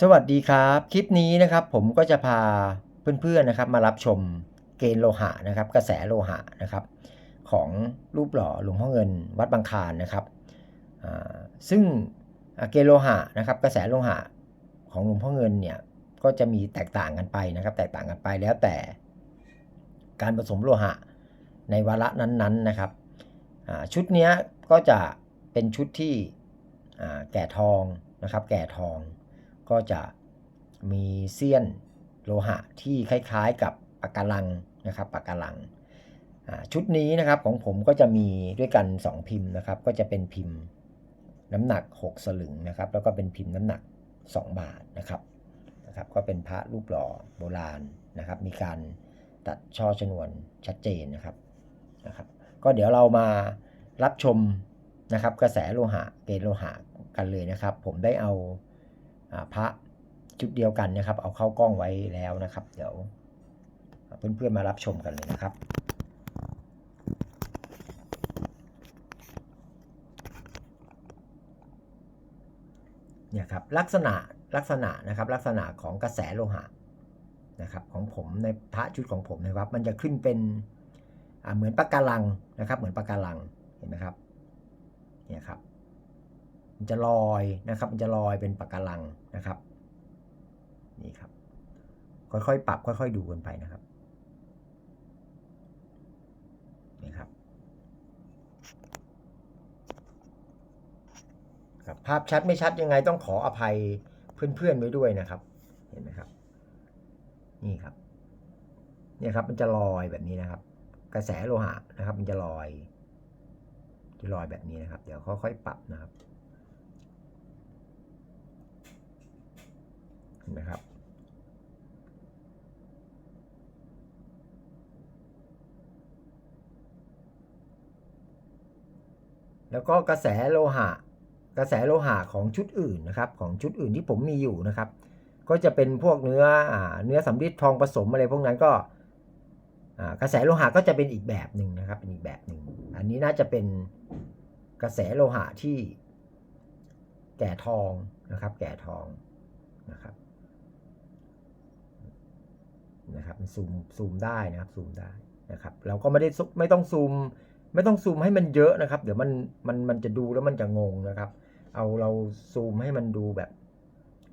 สวัสดีครับ คลิปนี้นะครับผมก็จะพาเพื่อนๆนะครับ มารับชมเกณฑ์โลหะนะครับ กระแสโลหะนะครับ ของรูปหล่อหลวงพ่อเงินวัดบางคานนะครับซึ่งเกณฑ์โลหะนะครับ กระแสโลหะของหลวงพ่อเงินเนี่ยก็จะมีแตกต่างกันไปนะครับ แตกต่างกันไปแล้วแต่ การผสมโลหะในวาระนั้นๆนะครับชุดนี้ก็จะเป็นชุดที่แก่ทองนะครับ แก่ทอง ก็จะมีเสี้ยนโลหะที่คล้ายๆกับปะการังนะครับปะการัง ชุดนี้นะครับของผมก็จะมีด้วยกัน 2 พิมพ์นะครับ ก็จะเป็นพิมพ์น้ำหนัก 6 สลึงนะครับ แล้วก็เป็นพิมพ์น้ำหนัก 2 บาทนะครับนะครับ ก็เป็นพระรูปหล่อโบราณนะครับ มีการตัดช่อชนวนชัดเจนนะครับนะครับ ก็เดี๋ยวเรามารับชมนะครับ กระแสโลหะเกณฑ์โลหะกันเลยนะครับ ผมได้เอา พระชุดเดียวกันนะครับ เอาเข้ากล้องไว้แล้วนะครับ เดี๋ยวเพื่อนๆมารับชมกันเลยนะครับเนี่ยครับลักษณะลักษณะนะครับลักษณะของกระแสโลหะนะครับของผมในพระชุดของผมนะครับ มันจะขึ้นเป็นเหมือนปะการังนะครับ เหมือนปะการังเห็นไหมครับเนี่ยครับ มันจะลอยนะครับ มันจะลอยเป็นปะการังนะครับ นี่ครับ ค่อยๆ ปรับ ค่อยๆ ดูกันไปนะครับ นี่ครับครับ ภาพชัดไม่ชัดยังไงต้องขออภัยเพื่อนๆไว้ด้วยนะครับ เห็นไหมครับ นี่ครับ เนี่ยครับ มันจะลอยแบบนี้นะครับ กระแสโลหะนะครับ มันจะลอย จะลอยแบบนี้นะครับ เดี๋ยวค่อยๆปรับนะครับ เห็ นไหมครับ แล้วก็กระแสโลหะ กระแสโลหะของชุดอื่นนะครับ ของชุดอื่นที่ผมมีอยู่นะครับ ก็จะเป็นพวกเนื้ออเนื้อสำริดทองผสมอะไรพวกนั้นก็กระแสโลหะก็จะเป็นอีกแบบหนึ่งนะครับเป็นอีกแบบหนึ่งอันนี้น่าจะเป็นกระแสโลหะที่แก่ทองนะครับ แก่ทองนะครับ นะครับมันซูมซูมได้นะครับซูมได้นะครับเราก็ไม่ได้ไม่ต้องซูม ไม่ต้องซูมให้มันเยอะนะครับ เดี๋ยวมันมันมันจะดูแล้วมันจะงงนะครับ เอาเราซูมให้มันดูแบบ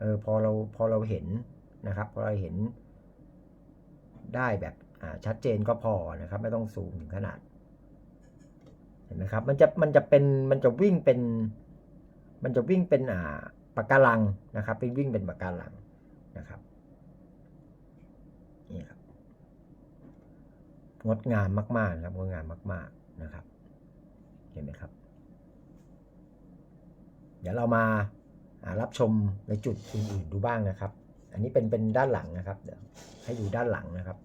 เออพอเราพอเราเห็นนะครับพอเราเห็นได้แบบอ่าชัดเจนก็พอนะครับ ไม่ต้องซูมถึงขนาดเห็นไหมครับมันจะมันจะเป็นมันจะวิ่งเป็น มันจะวิ่งเป็นอ่าปะการังนะครับ เป็นวิ่งเป็นปะการังนะครับ นี่ครับ งดงามมากๆนะครับงดงามมากๆนะครับ เห็นไหมครับ เดี๋ยวเรามาารับชมในจุดอื่นๆดูบ้างนะครับ อันนี้เป็นเป็นด้านหลังนะครับ เดี๋ยวให้ดูด้านหลังนะครับ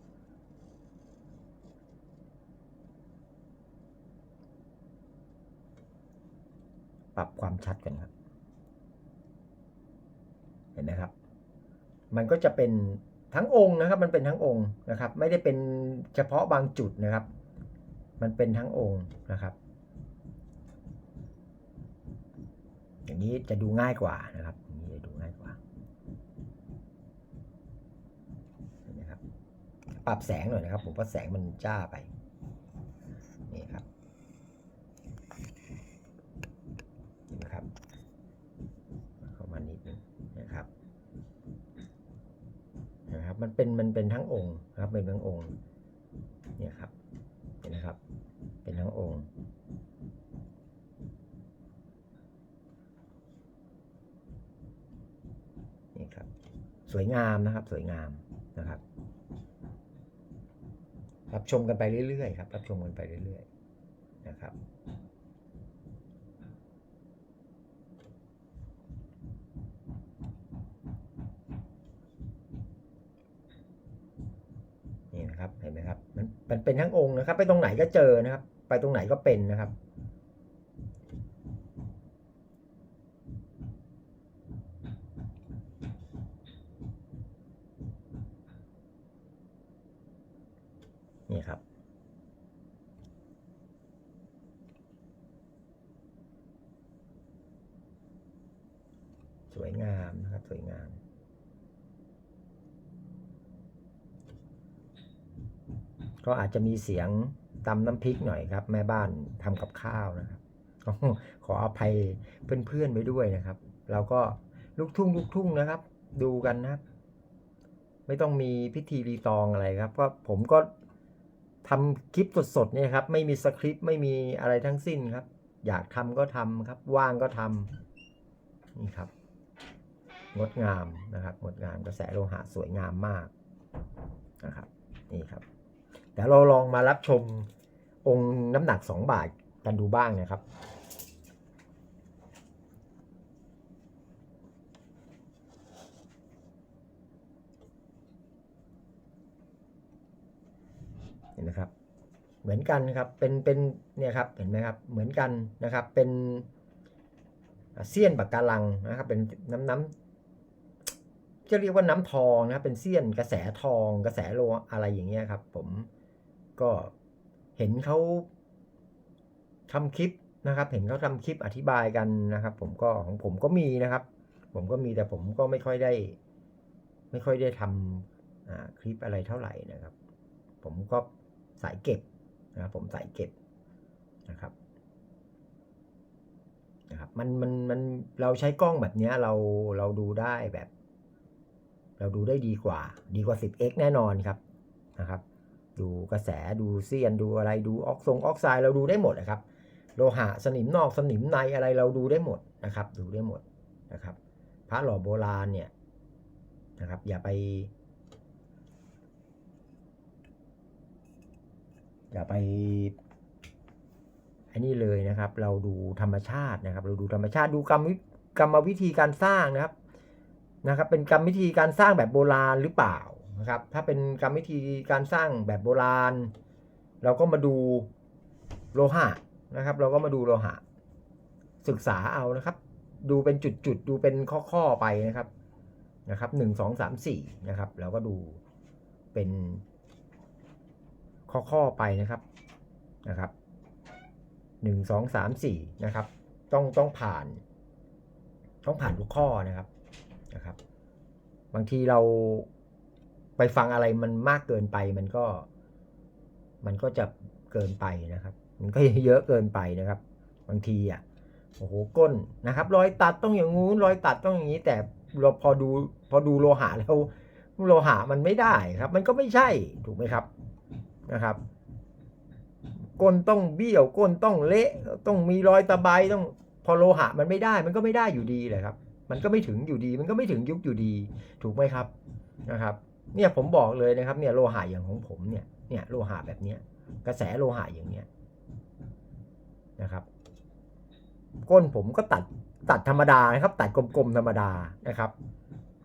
ปรับความชัดกันครับ เห็นไหมครับ มันก็จะเป็น ทั้งองค์นะครับมันเป็นทั้งองค์นะครับ ไม่ได้เป็นเฉพาะบางจุดนะครับ มันเป็นทั้งองค์นะครับ อย่างนี้จะดูง่ายกว่านะครับอย่างนี้จะดูง่ายกว่านไหมครับปรับแสงหน่อยนะครับ ผมว่าแสงมันจ้าไปนี่ครับเห็นไหมครับ เข้ามานิดนึงนะครับ นะครับ มันเป็นมันเป็นทั้งองค์ครับเป็นทั้งองค์เนี่ยครับเห็นนะครับ เป็นทั้งองค์นี่ครับสวยงามนะครับสวยงามนะครับรับชมกันไปเรื่อยๆครับรับชมกันไปเรื่อยๆนะครับ นี่นะครับเห็นไหมครับมันมันเป็น ทั้งองค์นะครับ ไปตรงไหนก็เจอนะครับ ไปตรงไหนก็เป็นนะครับ นี่ครับสวยงามนะครับ สวยงาม ก็อาจจะมีเสียงตำน้ำพริกหน่อยครับ แม่บ้านทำกับข้าวนะครับขออภัยเพื่อนๆไปด้วยนะครับ เราก็ลูกทุ่งลูกทุ่งนะครับ ดูกันนะครับ ไม่ต้องมีพิธีรีตองอะไรครับ ก็ผมก็ทำคลิปสดๆเนี่ยครับ ไม่มีสคริปต์ไม่มีอะไรทั้งสิ้นครับ อยากทำก็ทำครับ ว่างก็ทำนี่ครับงดงามนะครับงดงามกระแสโลหะสวยงามมากนะครับ นี่ครับ ดี๋ยวเราลองมารับชมองค์น้ำหนัก 2 บาทกันดูบ้างนะครับเห็นนะครับ เหมือนกันครับ เป็นเป็นเนี่ยครับเห็นไหมครับ เหมือนกันนะครับ เป็นเสี้ยนปากการังนะครับ เป็นน้ำน้ำจะเรียกว่าน้ำทองนะครับเป็นเสี้ยนกระแสทอง กระแสโลอะไรอย่างเงี้ยครับ ผม ก็เห็นเขาทำคลิปนะครับ เห็นเขาทำคลิปอธิบายกันนะครับ ผมก็ของผมก็มีนะครับ ผมก็มีแต่ผมก็ไม่ค่อยได้ ไม่ค่อยได้ทำอ่าคลิปอะไรเท่าไหร่นะครับ ผมก็สายเก็บนะครับผมสายเก็บนะครับนะครับมันมันมันเราใช้กล้องแบบนี้เราเราดูได้แบบ เราดูได้ดีกว่า ดีกว่า 10x แน่นอนครับนะครับ ดูกระแสดูเสียนดูอะไรดูออกทรงออกไซด์เราดูได้หมดนะครับ โลหะสนิมนอกสนิมในอะไรเราดูได้หมดนะครับ ดูได้หมดนะครับ พระหล่อโบราณเนี่ยนะครับ อย่าไป อย่าไปอันนี้เลยนะครับ เราดูธรรมชาตินะครับ เราดูธรรมชาติดูกรรมวิกรรมวิธีการสร้างนะครับนะครับ เป็นกรรมวิธีการสร้างแบบโบราณหรือเปล่า นะครับ ถ้าเป็นกรรมวิธีการสร้างแบบโบราณ เราก็มาดูโลหะนะครับ เราก็มาดูโลหะ ศึกษาเอานะครับ ดูเป็นจุดๆ ดูเป็นข้อๆไปนะครับนะครับหนึ่งสองสามสี่นะครับเราก็ดูเป็นข้อๆไปนะครับนะครับหนึ่งสองสามสี่นะครับ ต้องต้องผ่าน ต้องผ่านทุกข้อนะครับนะครับ บางทีเรา ไปฟังอะไรมันมากเกินไปมันก็ มันก็จะเกินไปนะครับ มันก็เยอะเกินไปนะครับ บางทีอะโอ้โหก้นนะครับ รอยตัดต้องอย่างงู้นรอยตัดต้องอย่างนี้ แต่เราพอดูพอดูโลหะแล้วโลหะมันไม่ได้ครับ มันก็ไม่ใช่ถูกไหมครับนะครับก้นต้องเบี้ยวก้นต้องเละต้องมีรอยตะไบต้องพอโลหะมันไม่ได้ มันก็ไม่ได้อยู่ดีเลยครับ มันก็ไม่ถึงอยู่ดี มันก็ไม่ถึงยุคอยู่ดี ถูกไหมครับนะครับ เนี่ยผมบอกเลยนะครับเนี่ยโลหะอย่างของผมเนี่ยเนี่ยโลหะแบบเนี้ยกระแสโลหะอย่างเนี้ยนะครับ ก้นผมก็ตัดตัดธรรมดานะครับ ตัดกลมๆธรรมดานะครับ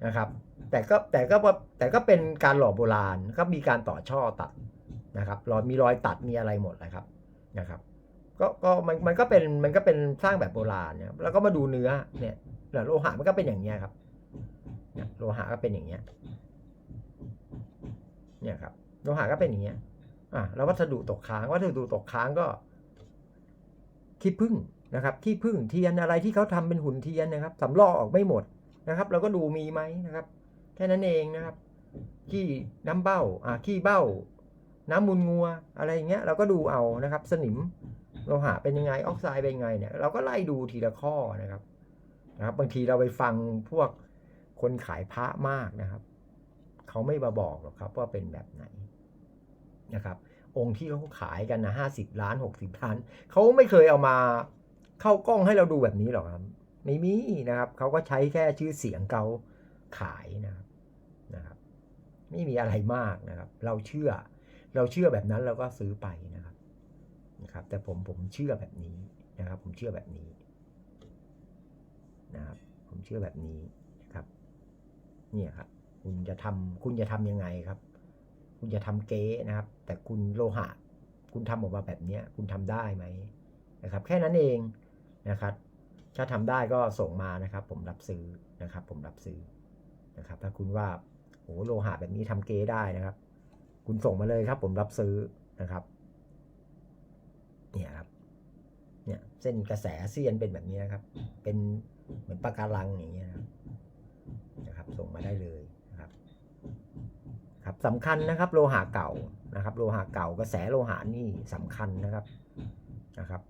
นะครับ แต่ก็แต่ก็แต่ก็เป็นการหล่อโบราณก็มีการต่อช่อตัดนะครับรอยมีรอยตัดมีอะไรหมดเลยครับนะครับ ก็ก็มันมันก็เป็นมันก็เป็นสร้างแบบโบราณเนี่ยแล้วก็มาดูเนื้อเนี่ยโลหะมันก็เป็นอย่างเงี้ยครับเนี่ยโลหะก็เป็นอย่างเงี้ย เนี่ยครับโลหะก็เป็นอย่างเงี้ยอะแล้ววัสดุตกค้างวัสดุตกค้างก็ขี้ผึ้งนะครับขี้ผึ้งเทียนอะไรที่เขาทำเป็นหุ่นเทียนนะครับสำลอกออกไม่หมดนะครับ เราก็ดูมีไหมนะครับ แค่นั้นเองนะครับขี้น้ำเบ้าอ่าขี้เบ้า น้ำมูลงัวอะไรอย่างเงี้ยเราก็ดูเอานะครับ สนิมโลหะเป็นยังไงออกไซด์เป็นยังไงเนี่ยเราก็ไล่ดูทีละข้อนะครับนะครับ บางทีเราไปฟังพวกคนขายพระมากนะครับ เขาไม่มาบอกหรอกครับว่าเป็นแบบไหนนะครับ องค์ที่เขาขายกันนะห้าสิบล้านหกสิบล้าน เขาไม่เคยเอามาเข้ากล้องให้เราดูแบบนี้หรอกครับ ไม่มีนะครับ เขาก็ใช้แค่ชื่อเสียงเขาขายนะครับนะครับ ไม่มีอะไรมากนะครับ เราเชื่อ เราเชื่อแบบนั้นเราก็ซื้อไปนะครับนะครับ แต่ผมผมเชื่อแบบนี้นะครับ ผมเชื่อแบบนี้นะครับ ผมเชื่อแบบนี้นะครับ เนี่ยครับ คุณจะทำคุณจะทำยังไงครับ คุณจะทำเก๊นะครับ แต่คุณโลหะ คุณทำออกมาแบบเนี้ย คุณทำได้ไหมนะครับ แค่นั้นเองนะครับ ถ้าทำได้ก็ส่งมานะครับ ผมรับซื้อนะครับ ผมรับซื้อนะครับ ถ้าคุณว่าโอ้โลหะแบบนี้ทำเก๊ได้นะครับ คุณส่งมาเลยครับ ผมรับซื้อนะครับ เนี่ยครับเนี่ยเส้นกระแสเซียนเป็นแบบนี้นะครับ เป็นเหมือนปะการังอย่างเงี้ยนะครับ ส่งมาได้เลย สำคัญนะครับ โลหะเก่านะครับ โลหะเก่ากระแสโลหะนี่สำคัญนะครับนะครับ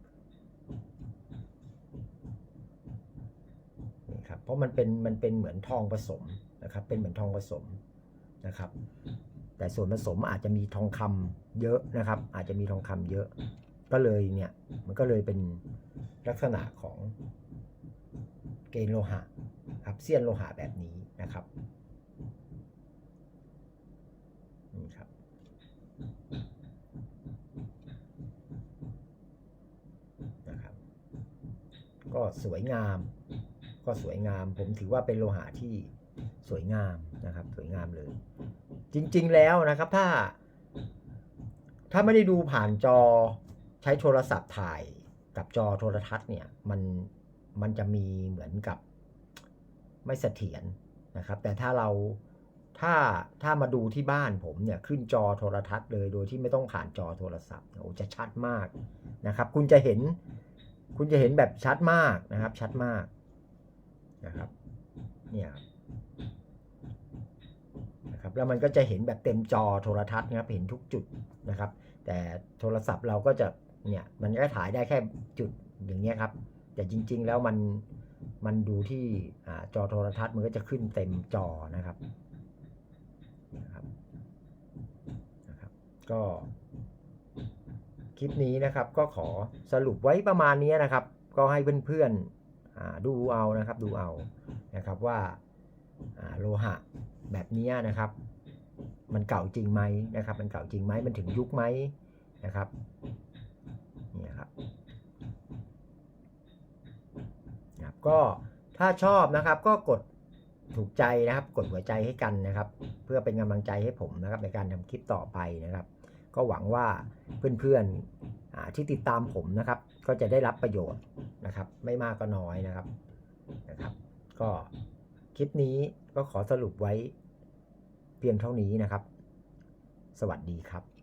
นี่ครับ เพราะมันเป็นมันเป็นเหมือนทองผสมนะครับ เป็นเหมือนทองผสมนะครับ แต่ส่วนผสมอาจจะมีทองคำเยอะนะครับ อาจจะมีทองคำเยอะ ก็เลยเนี่ยมันก็เลยเป็นลักษณะของเกณฑ์โลหะครับเสี้ยนโลหะแบบนี้นะครับนี่ครับนะครับ ก็สวยงาม ก็สวยงาม ผมถือว่าเป็นโลหะที่สวยงามนะครับ สวยงามเลย จริง ๆ แล้วนะครับ ถ้า ถ้าไม่ได้ดูผ่านจอใช้โทรศัพท์ถ่ายกับจอโทรทัศน์เนี่ย มันมันจะมีเหมือนกับไม่เสถียรนะครับ แต่ถ้าเราถ้าถ้ามาดูที่บ้านผมเนี่ยขึ้นจอโทรทัศน์เลยโดยที่ไม่ต้องผ่านจอโทรศัพท์โอ้จะชัดมากนะครับ คุณจะเห็น คุณจะเห็นแบบชัดมากนะครับ ชัดมากนะครับ เนี่ยนะครับแล้วมันก็จะเห็นแบบเต็มจอโทรทัศน์นะครับเห็นทุกจุดนะครับ แต่โทรศัพท์เราก็จะเนี่ยมันก็ถ่ายได้แค่จุดอย่างเงี้ยครับ แต่จริง ๆ แล้วมันมันดูที่อจอโทรทัศน์มันก็จะขึ้นเต็มจอนะครับนะครับนะครับ ก็ คลิปนี้นะครับก็ขอสรุปไว้ประมาณนี้นะครับ ก็ให้เพื่อนๆดูเอานะครับดูเอานะครับว่าโลหะแบบนี้นะครับ มันเก่าจริงไหมนะครับ มันเก่าจริงไหมมันถึงยุคไหมนะครับนี่ครับนะครับก็ถ้าชอบนะครับก็กดถูกใจนะครับ กดหัวใจให้กันนะครับ เพื่อเป็นกำลังใจให้ผมนะครับในการทำคลิปต่อไปนะครับ ก็หวังว่าเพื่อนๆที่ติดตามผมนะครับ ก็จะได้รับประโยชน์นะครับ ไม่มากก็น้อยนะครับนะครับ ก็คลิปนี้ก็ขอสรุปไว้เพียงเท่านี้นะครับ สวัสดีครับ